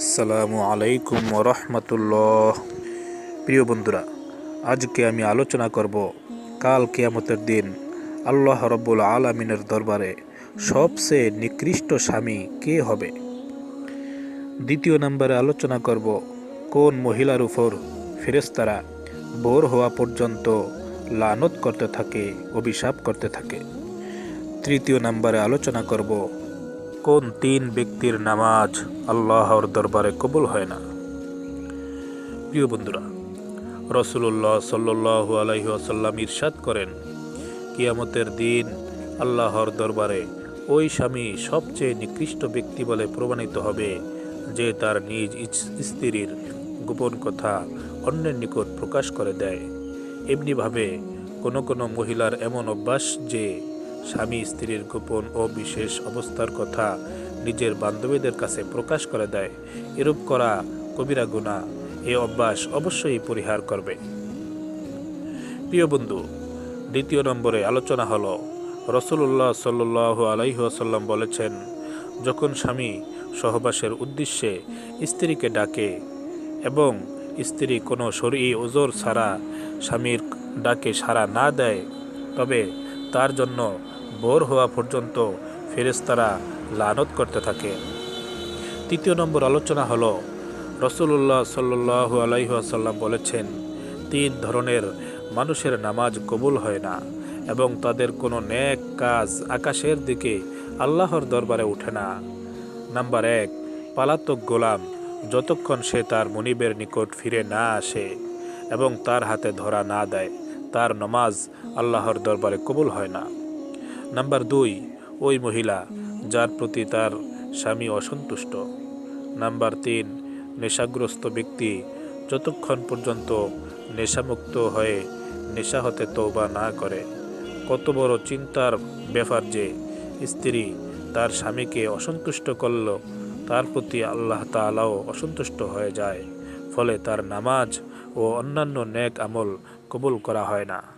আসসালামু আলাইকুম রহমতুল্লাহ প্রিয় বন্ধুরা, আজকে আমি আলোচনা করব কাল কেয়ামতের দিন আল্লাহ রব্বুল আলমিনের দরবারে সবচেয়ে নিকৃষ্ট স্বামী কে হবে? দ্বিতীয় নম্বরে আলোচনা করব কোন মহিলার উপর ফেরেস্তারা বোর হওয়া পর্যন্ত লানত করতে থাকে, অভিশাপ করতে থাকে। তৃতীয় নম্বরে আলোচনা করব কোন তিন ব্যক্তির নামাজ আল্লাহর দরবারে কবুল হয় না? প্রিয় বন্ধুরা রসুল্লাহ সাল্লাহ আলহি আসাল্লাম ইরশাদ করেন, কিয়ামতের দিন আল্লাহর দরবারে ওই স্বামী সবচেয়ে নিকৃষ্ট ব্যক্তি বলে প্রমাণিত হবে যে তার নিজ স্ত্রীর গোপন কথা অন্যের নিকট প্রকাশ করে দেয়। এমনিভাবে কোনো কোনো মহিলার এমন অভ্যাস যে স্বামী স্ত্রীর গোপন ও বিশেষ অবস্থার কথা নিজের বান্ধবীদের কাছে প্রকাশ করে দেয়। এরূপ করা কবিরা গুণা এ অভ্যাস অবশ্যই পরিহার করবে। প্রিয় বন্ধু, দ্বিতীয় নম্বরে আলোচনা হলো রসুল্লাহ সাল্লাহ আলাইহাসাল্লাম বলেছেন, যখন স্বামী সহবাসের উদ্দেশ্যে স্ত্রীকে ডাকে এবং স্ত্রী কোনো শরীর ওজোর ছাড়া স্বামীর ডাকে সাড়া না দেয়, তবে তার জন্য ভোর হওয়া পর্যন্ত ফেরেস্তারা লানত করতে থাকে। তৃতীয় নম্বর আলোচনা হলো রসুল্লাহ সাল্লাহ আলাইসাল্লাম বলেছেন, তিন ধরনের মানুষের নামাজ কবুল হয় না এবং তাদের কোনো নেক কাজ আকাশের দিকে আল্লাহর দরবারে ওঠে না। নাম্বার এক, পালাতক গোলাম যতক্ষণ সে তার মনিবের নিকট ফিরে না আসে এবং তার হাতে ধরা না দেয়, তার নমাজ আল্লাহর দরবারে কবুল হয় না। নাম্বার দুই, ওই মহিলা যার প্রতি তার স্বামী অসন্তুষ্ট। নাম্বার তিন, নেশাগ্রস্ত ব্যক্তি যতক্ষণ পর্যন্ত নেশামুক্ত হয়ে নেশা হতে তৌবা না করে। কত বড় চিন্তার ব্যাপার যে স্ত্রী তার স্বামীকে অসন্তুষ্ট করল, তার প্রতি আল্লাহ তাআলাও অসন্তুষ্ট হয়ে যায়। ফলে তার নামাজ ও অন্যান্য নেক আমল কবুল করা হয় না।